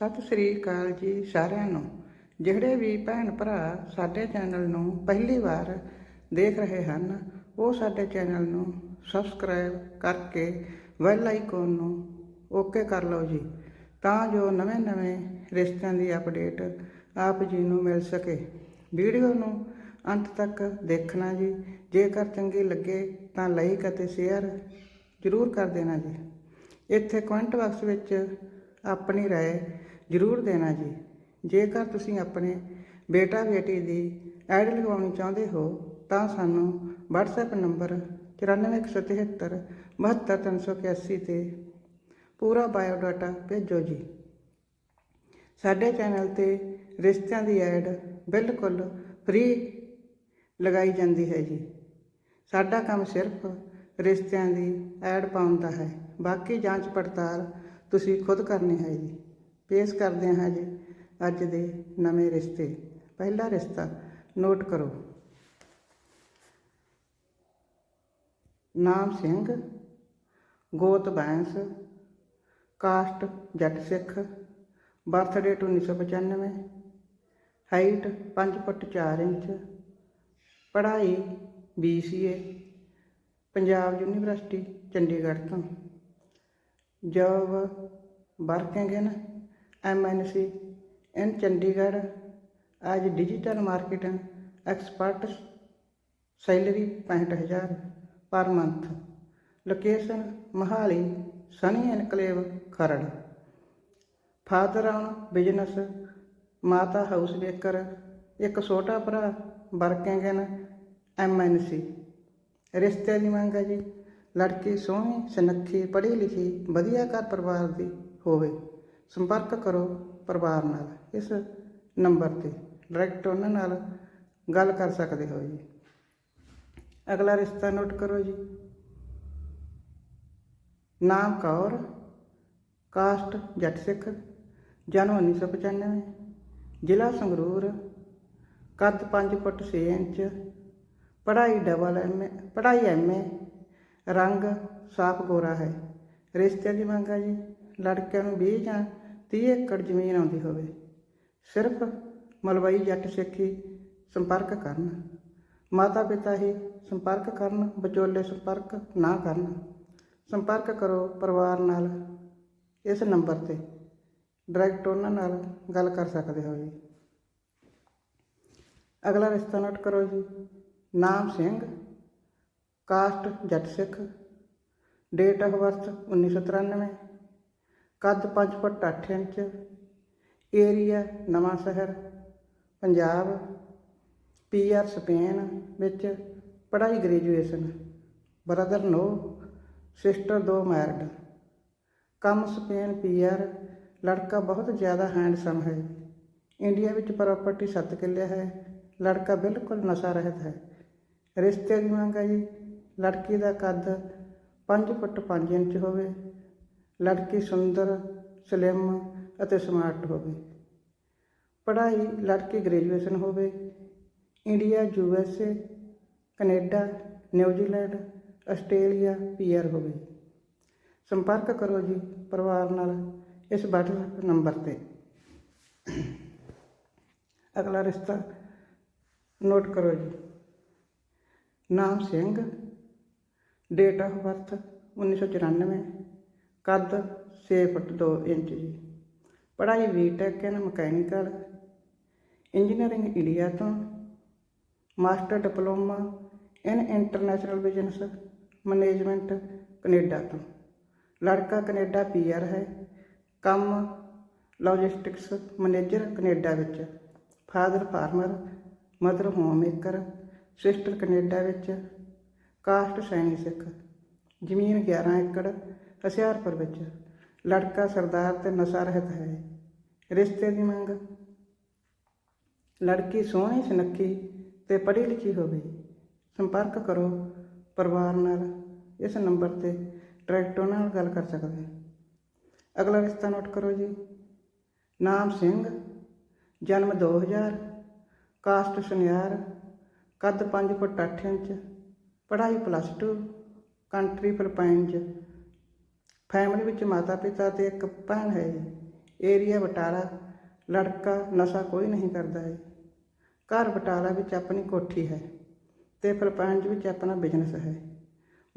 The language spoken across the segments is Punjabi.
ਸਤਿ ਸ੍ਰੀ ਅਕਾਲ ਜੀ ਸਾਰਿਆਂ ਨੂੰ ਜਿਹੜੇ ਵੀ ਭੈਣ ਭਰਾ ਸਾਡੇ ਚੈਨਲ ਨੂੰ ਪਹਿਲੀ ਵਾਰ ਦੇਖ ਰਹੇ ਹਨ ਉਹ ਸਾਡੇ ਚੈਨਲ ਨੂੰ ਸਬਸਕ੍ਰਾਈਬ ਕਰਕੇ ਬੈਲ ਆਈਕਨ ਨੂੰ ਓਕੇ ਕਰ ਲਓ ਜੀ ਤਾਂ ਜੋ ਨਵੇਂ-ਨਵੇਂ ਰਿਸ਼ਤਿਆਂ ਦੀ ਅਪਡੇਟ ਆਪ ਜੀ ਨੂੰ ਮਿਲ ਸਕੇ ਵੀਡੀਓ ਨੂੰ ਅੰਤ ਤੱਕ ਦੇਖਣਾ ਜੀ ਜੇਕਰ ਚੰਗੀ ਲੱਗੇ ਤਾਂ ਲਾਈਕ ਅਤੇ ਸ਼ੇਅਰ ਜ਼ਰੂਰ ਕਰ ਦੇਣਾ ਜੀ ਇੱਥੇ ਕਮੈਂਟ ਬਾਕਸ ਵਿੱਚ ਆਪਣੀ رائے ਜ਼ਰੂਰ ਦੇਣਾ ਜੀ। ਜੇਕਰ ਤੁਸੀਂ ਆਪਣੇ ਬੇਟਾ ਬੇਟੀ ਦੀ ਐਡ ਲਗਵਾਉਣੀ ਚਾਹੁੰਦੇ ਹੋ, ਤਾਂ ਸਾਨੂੰ WhatsApp ਨੰਬਰ 94173 72381 ਤੇ ਪੂਰਾ ਬਾਇਓਡਾਟਾ ਭੇਜੋ ਜੀ। ਸਾਡੇ ਚੈਨਲ ਤੇ ਰਿਸ਼ਤਿਆਂ ਦੀ ਐਡ ਬਿਲਕੁਲ ਫ੍ਰੀ ਲਗਾਈ ਜਾਂਦੀ ਹੈ ਜੀ। ਸਾਡਾ ਕੰਮ ਸਿਰਫ ਰਿਸ਼ਤਿਆਂ ਦੀ ਐਡ ਪਾਉਣ ਦਾ ਹੈ। ਬਾਕੀ ਜਾਂਚ ਪੜਤਾਲ ਤੁਸੀਂ ਖੁਦ ਕਰਨੀ ਹੈ ਜੀ। ਪੇਸ਼ ਕਰਦੇ ਹਾਂ ਜੀ ਅੱਜ ਦੇ ਨਵੇਂ ਰਿਸ਼ਤੇ। ਪਹਿਲਾ ਰਿਸ਼ਤਾ ਨੋਟ ਕਰੋ। ਨਾਮ ਸਿੰਘ, ਗੋਤ Bains, caste Jatt Sikh birth date 1995 height 5 foot 4 inch, ਪੜ੍ਹਾਈ BCA ਪੰਜਾਬ ਯੂਨੀਵਰਸਿਟੀ, ਚੰਡੀਗੜ੍ਹ ਤੋਂ। Job working in MNC in Chandigarh as digital marketing expert salary 65000 per month location Mohali Sunny enclave Kharar father on business ਮਾਤਾ ਹਾਊਸ ਮੇਕਰ ਇੱਕ ਛੋਟਾ ਭਰਾ ਵਰਕਿੰਗ ਇਨ ਐਮਐਨਸੀ ਰਿਸ਼ਤੇ ਦੀ ਮੰਗ ਹੈ ਜੀ ਲੜਕੀ ਸੋਹਣੀ ਸੁਨੱਖੀ ਪੜ੍ਹੀ ਲਿਖੀ ਵਧੀਆ ਘਰ ਪਰਿਵਾਰ ਦੀ ਹੋਵੇ ਸੰਪਰਕ ਕਰੋ ਪਰਿਵਾਰ ਨਾਲ, ਇਸ ਨੰਬਰ ਤੇ। ਡਾਇਰੈਕਟ ਉਹਨਾਂ ਨਾਲ ਗੱਲ ਕਰ ਸਕਦੇ ਹੋ ਜੀ। ਅਗਲਾ ਰਿਸ਼ਤਾ ਨੋਟ ਕਰੋ ਜੀ। ਨਾਮ ਕੌਰ, ਕਾਸਟ ਜੱਟ ਸਿੱਖ, ਜਨਮ 1995 ਜ਼ਿਲ੍ਹਾ ਸੰਗਰੂਰ, ਕੱਦ 5 ਫੁੱਟ 6 ਇੰਚ, ਪੜ੍ਹਾਈ ਡਬਲ ਐਮ ਪੜ੍ਹਾਈ ਐਮਏ ਰੰਗ ਸਾਫ਼ ਗੋਰਾ ਹੈ। ਰਿਸ਼ਤੇ ਦੀ ਮੰਗ ਹੈ ਜੀ, ਲੜਕਿਆਂ ਨੂੰ 20 ਜਾਂ 30 ਏਕੜ ਜ਼ਮੀਨ ਆਉਂਦੀ ਹੋਵੇ, ਸਿਰਫ ਮਲਵਈ ਜੱਟ ਸਿੱਖ ਹੀ ਸੰਪਰਕ ਕਰਨ ਮਾਤਾ ਪਿਤਾ ਹੀ ਸੰਪਰਕ ਕਰਨ, ਵਿਚੋਲੇ ਸੰਪਰਕ ਨਾ ਕਰਨ, ਸੰਪਰਕ ਕਰੋ ਪਰਿਵਾਰ ਨਾਲ। ਇਸ ਨੰਬਰ ਤੇ ਡਾਇਰੈਕਟ ਉਹਨਾਂ ਨਾਲ ਗੱਲ ਕਰ ਸਕਦੇ ਹੋ ਜੀ। ਅਗਲਾ ਰਿਸ਼ਤਾ ਨੋਟ ਕਰੋ ਜੀ। ਨਾਮ ਸਿੰਘ, ਕਾਸਟ ਜੱਟ ਸਿੱਖ, ਡੇਟ ਆਫ ਬਰਥ 1993 ਕੱਦ 5 ਫੁੱਟ 8 ਇੰਚ, ਏਰੀਆ ਨਵਾਂ ਸ਼ਹਿਰ, ਪੰਜਾਬ ਪੀਆਰ ਸਪੇਨ ਵਿੱਚ ਪੜ੍ਹਾਈ ਗ੍ਰੈਜੂਏਸ਼ਨ, ਬ੍ਰਦਰ ਨੋ, ਸਿਸਟਰ ਦੋ ਮੈਰਿਡ। ਕੰਮ ਸਪੇਨ ਪੀਆਰ ਲੜਕਾ ਬਹੁਤ ਜ਼ਿਆਦਾ ਹੈਂਡਸਮ ਹੈ। ਇੰਡੀਆ ਵਿੱਚ ਪ੍ਰਾਪਰਟੀ 7 ਕਿੱਲੇ ਹੈ, ਲੜਕਾ ਬਿਲਕੁਲ ਨਸ਼ਾ ਰਹਿਤ ਹੈ। ਰਿਸ਼ਤੇ ਦੀ ਮੰਗ ਹੈ ਜੀ ਲੜਕੀ ਦਾ ਕੱਦ 5 ਫੁੱਟ 5 ਇੰਚ ਹੋਵੇ ਲੜਕੀ ਸੁੰਦਰ, ਸਲਿਮ ਅਤੇ ਸਮਾਰਟ ਹੋਵੇ। ਪੜ੍ਹਾਈ ਲੜਕੀ ਗ੍ਰੈਜੂਏਸ਼ਨ ਹੋਵੇ। India USA Canada, New Zealand, Australia, PR ਹੋਵੇ। ਸੰਪਰਕ ਕਰੋ ਜੀ ਪਰਿਵਾਰ ਨਾਲ ਇਸ WhatsApp ਨੰਬਰ ਤੇ। ਅਗਲਾ ਰਿਸ਼ਤਾ ਨੋਟ ਕਰੋ ਜੀ। ਨਾਮ ਸਿੰਘ ਡੇਟ ਆਫ ਬਰਥ 1994 ਕੱਦ 6 ਫੁੱਟ 2 ਇੰਚ ਜੀ। ਪੜ੍ਹਾਈ B Tech in mechanical. Engineering India ਤੋਂ। Master diploma in international business management Canada ਤੋਂ। ਲੜਕਾ ਕੈਨੇਡਾ ਪੀਆਰ ਹੈ। ਕੰਮ ਲੌਜਿਸਟਿਕਸ ਮੈਨੇਜਰ ਕੈਨੇਡਾ ਵਿੱਚ। Father farmer mother home maker sister Canada ਵਿੱਚ। ਕਾਸਟ ਸੈਣੀ ਸਿੱਖ ਜ਼ਮੀਨ 11 ਏਕੜ। ਹੁਸ਼ਿਆਰਪੁਰ ਵਿੱਚ। ਲੜਕਾ ਸਰਦਾਰ ਤੇ ਨਸ਼ਾ ਰਹਿਤ ਹੈ। ਰਿਸ਼ਤੇ ਦੀ ਮੰਗ। ਲੜਕੀ ਸੋਹਣੀ, ਸੁਨੱਖੀ ਤੇ ਪੜ੍ਹੀ ਲਿਖੀ ਹੋਵੇ। ਸੰਪਰਕ ਕਰੋ ਪਰਿਵਾਰ ਨਾਲ। ਇਸ ਨੰਬਰ ਤੇ ਟਰੈਕਟਰ ਨਾਲ ਗੱਲ ਕਰ ਸਕਦੇ ਅਗਲਾ ਰਿਸ਼ਤਾ ਨੋਟ ਕਰੋ ਜੀ। ਨਾਮ ਸਿੰਘ, ਜਨਮ 2000 ਕਾਸਟ ਸੁਨਿਆਰ, ਕੱਦ 5 ਫੁੱਟ 8 ਇੰਚ, ਪੜ੍ਹਾਈ ਪਲੱਸ 2 ਕੰਟਰੀ ਫਿਲੀਪਾਈਨਜ਼ ਫੈਮਿਲੀ ਵਿੱਚ ਮਾਤਾ ਪਿਤਾ ਤੇ ਇੱਕ ਭੈਣ ਹੈ ਜੀ। ਏਰੀਆ ਬਟਾਲਾ ਲੜਕਾ, ਨਸ਼ਾ ਕੋਈ ਨਹੀਂ ਕਰਦਾ ਹੈ ਘਰ ਬਟਾਲਾ ਵਿੱਚ ਆਪਣੀ ਕੋਠੀ ਹੈ ਤੇ ਫਿਲਪਾਈਨਜ਼ ਵਿੱਚ ਆਪਣਾ ਬਿਜ਼ਨਸ ਹੈ।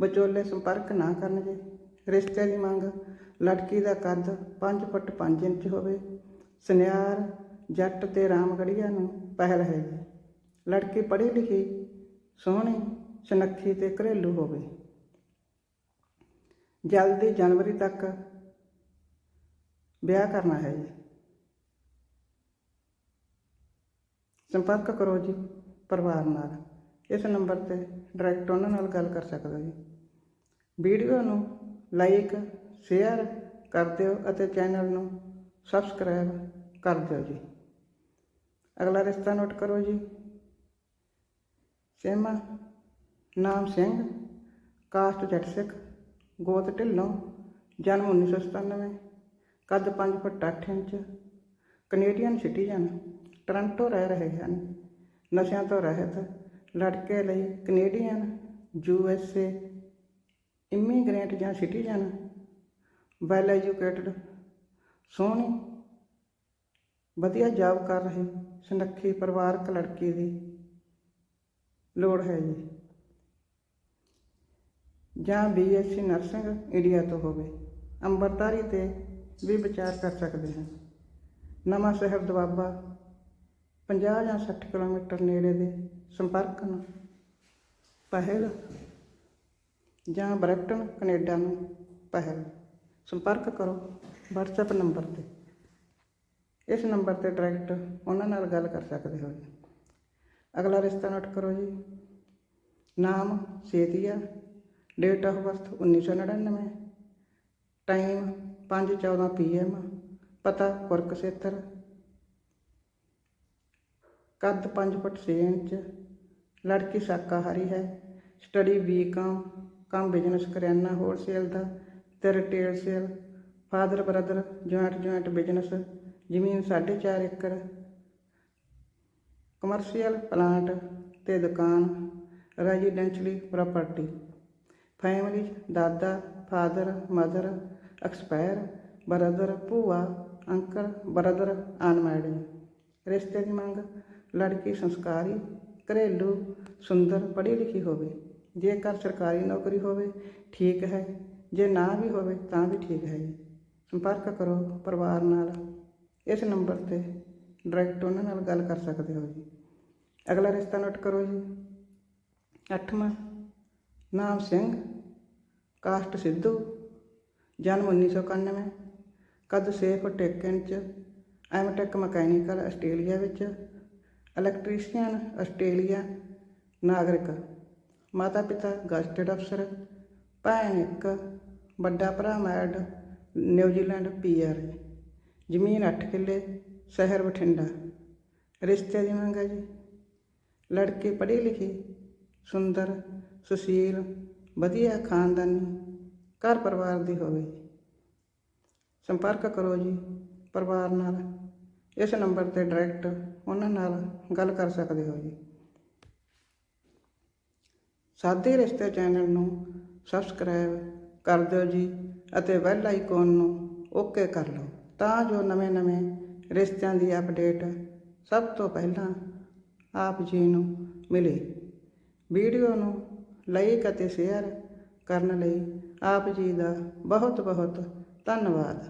ਵਿਚੋਲੇ ਸੰਪਰਕ ਨਾ ਕਰਨਗੇ ਰਿਸ਼ਤੇ ਦੀ ਮੰਗ, ਲੜਕੀ ਦਾ ਕੱਦ 5 ਫੁੱਟ 5 ਇੰਚ ਹੋਵੇ, ਸੁਨਿਆਰ, ਜੱਟ ਤੇ ਰਾਮਗੜੀਆ ਨੂੰ ਪਹਿਲ ਹੈ ਜੀ। ਲੜਕੀ ਪੜ੍ਹੀ ਲਿਖੀ, ਸੋਹਣੀ, ਸੁਨੱਖੀ ਤੇ ਘਰੇਲੂ ਹੋਵੇ। ਜਲਦੀ ਜਨਵਰੀ ਤੱਕ ਵਿਆਹ ਕਰਨਾ ਹੈ ਜੀ। ਸੰਪਰਕ ਕਰੋ ਜੀ ਪਰਿਵਾਰ ਨਾਲ। ਇਸ ਨੰਬਰ ਤੇ ਡਾਇਰੈਕਟ ਉਹਨਾਂ ਨਾਲ ਗੱਲ ਕਰ ਸਕਦੇ ਹੋ ਜੀ। ਵੀਡੀਓ ਨੂੰ ਲਾਈਕ ਸ਼ੇਅਰ ਕਰ ਦਿਓ ਅਤੇ ਚੈਨਲ ਨੂੰ ਸਬਸਕ੍ਰਾਈਬ ਕਰ ਦਿਓ ਜੀ। ਅਗਲਾ ਰਿਸ਼ਤਾ ਨੋਟ ਕਰੋ ਜੀ। ਸੇਮਾ, ਨਾਮ ਸਿੰਘ ਕਾਸਟ ਜੱਟ ਸਿੱਖ। ਗੋਤ ਢਿੱਲੋਂ, ਜਨਮ 1997 ਕੱਦ 5 foot 8 inch Canadian citizen Toronto ਰਹਿ ਰਹੇ ਹਨ। ਨਸ਼ਿਆਂ ਤੋਂ ਰਹਿਤ, ਲੜਕੇ ਲਈ Canadian U S A immigrant ਜਾਂ ਸਿਟੀਜ਼ਨ ਵੈਲ ਐਜੂਕੇਟਡ ਸੋਹਣੀ, ਵਧੀਆ ਜੌਬ ਕਰ ਰਹੀ, ਸੁਨੱਖੀ ਪਰਿਵਾਰਕ ਲੜਕੀ ਦੀ ਲੋੜ ਹੈ ਜੀ। ਜਾਂ ਬੀਐਸਸੀ ਨਰਸਿੰਗ ਇੰਡੀਆ ਤੋਂ ਹੋਵੇ ਅੰਮ੍ਰਿਤਧਾਰੀ ਤੇ ਵੀ ਵਿਚਾਰ ਕਰ ਸਕਦੇ ਹਾਂ। ਨਵਾਂ ਸ਼ਹਿਰ ਦੁਆਬਾ 50 ਜਾਂ 60 ਕਿਲੋਮੀਟਰ ਨੇੜੇ ਦੇ ਸੰਪਰਕ ਨੂੰ ਪਹਿਲ ਜਾਂ ਬਰੈਂਪਟਨ, ਕੈਨੇਡਾ ਨੂੰ ਪਹਿਲ। ਸੰਪਰਕ ਕਰੋ WhatsApp ਨੰਬਰ ਤੇ। ਇਸ ਨੰਬਰ ਤੇ ਡਾਇਰੈਕਟ ਉਹਨਾਂ ਨਾਲ ਗੱਲ ਕਰ ਸਕਦੇ ਹੋ ਜੀ। ਅਗਲਾ ਰਿਸ਼ਤਾ ਨੋਟ ਕਰੋ ਜੀ। ਨਾਮ Setia. Date of birth 1999 time 5:14 PM ਪਤਾ ਕੁਰਕਸ਼ੇਤਰ ਕੱਦ 5 ਫੁੱਟ 6 ਇੰਚ ਲੜਕੀ ਸ਼ਾਕਾਹਾਰੀ ਹੈ ਸਟੱਡੀ ਬੀਕਾਮ ਕੰਮ ਬਿਜ਼ਨਸ ਕਰਿਆਨਾ ਹੋਲਸੇਲ ਦਾ ਤੇ retail sale father brother joint joint business ਜ਼ਮੀਨ 4.5 ਏਕੜ ਕਮਰਸ਼ੀਅਲ ਪਲਾਂਟ ਤੇ ਦੁਕਾਨ ਰੈਜ਼ੀਡੈਂਸ਼ਲੀ ਪ੍ਰਾਪਰਟੀ ਫੈਮਿਲੀ ਦਾਦਾ, ਫਾਦਰ, ਮਦਰ, ਐਕਸਪਾਇਰ, ਬ੍ਰਦਰ, ਭੂਆ, ਅੰਕਲ, ਬ੍ਰਦਰ, ਅਨਮੈਰਿਡ। ਰਿਸ਼ਤੇ ਦੀ ਮੰਗ, ਲੜਕੀ ਸੰਸਕਾਰੀ, ਘਰੇਲੂ, ਸੁੰਦਰ ਪੜ੍ਹੀ ਲਿਖੀ ਹੋਵੇ। ਜੇਕਰ ਸਰਕਾਰੀ ਨੌਕਰੀ ਹੋਵੇ, ਠੀਕ ਹੈ। ਜੇ ਨਾ ਵੀ ਹੋਵੇ, ਤਾਂ ਵੀ ਠੀਕ ਹੈ। ਜੀ ਸੰਪਰਕ ਕਰੋ ਪਰਿਵਾਰ ਨਾਲ। ਇਸ ਨੰਬਰ ਤੇ ਡਾਇਰੈਕਟ ਉਹਨਾਂ ਨਾਲ ਗੱਲ ਕਰ ਸਕਦੇ ਹੋ ਜੀ। ਅਗਲਾ ਰਿਸ਼ਤਾ ਨੋਟ ਕਰੋ ਜੀ। ਅੱਠਵਾਂ ਨਾਮ ਸਿੰਘ, ਕਾਸਟ ਸਿੱਧੂ, ਜਨਮ 1991 ਕੱਦ 6 foot 1 inch MTech mechanical Australia ਵਿੱਚ, ਇਲੈਕਟ੍ਰੀਸ਼ੀਅਨ ਆਸਟ੍ਰੇਲੀਆ ਨਾਗਰਿਕ ਮਾਤਾ ਪਿਤਾ ਗਸਟਡ ਅਫਸਰ, ਭੈਣ ਇੱਕ, ਵੱਡਾ ਭਰਾ ਮੈਡ, ਨਿਊਜ਼ੀਲੈਂਡ ਪੀਆਰ, ਜ਼ਮੀਨ 8 ਕਿੱਲੇ, ਸ਼ਹਿਰ ਬਠਿੰਡਾ, ਰਿਸ਼ਤੇ ਦੀ ਮੰਗ ਹੈ ਜੀ। ਲੜਕੀ ਪੜ੍ਹੀ ਲਿਖੀ, ਸੁੰਦਰ ਸੁਸ਼ੀਲ, ਵਧੀਆ ਖਾਨਦਾਨੀ, ਘਰ ਪਰਿਵਾਰ ਦੀ ਹੋਵੇ। ਸੰਪਰਕ ਕਰੋ ਜੀ ਪਰਿਵਾਰ ਨਾਲ। ਇਸ ਨੰਬਰ ਤੇ ਡਾਇਰੈਕਟ ਉਹਨਾਂ ਨਾਲ ਗੱਲ ਕਰ ਸਕਦੇ ਹੋ ਜੀ। ਸਾਦੇ ਰਿਸ਼ਤੇ ਚੈਨਲ ਨੂੰ ਸਬਸਕ੍ਰਾਈਬ ਕਰ ਦਿਓ ਜੀ ਅਤੇ ਬੈਲ ਆਈਕਨ ਨੂੰ ਓਕੇ ਕਰ ਲਓ ਤਾਂ ਜੋ ਨਵੇਂ-ਨਵੇਂ ਰਿਸ਼ਤਿਆਂ ਦੀ ਅਪਡੇਟ ਸਭ ਤੋਂ ਪਹਿਲਾਂ ਆਪ ਜੀ ਨੂੰ ਮਿਲੇ। ਵੀਡੀਓ ਨੂੰ ਲਾਈਕ ਅਤੇ ਸ਼ੇਅਰ ਕਰਨ ਲਈ ਆਪ ਜੀ ਦਾ ਬਹੁਤ ਬਹੁਤ ਧੰਨਵਾਦ।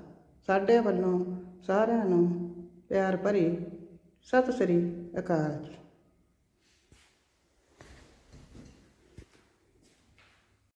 ਸਾਡੇ ਵੱਲੋਂ ਸਾਰਿਆਂ ਨੂੰ ਪਿਆਰ ਭਰੀ ਸਤਿ ਸ੍ਰੀ ਅਕਾਲ ਜੀ।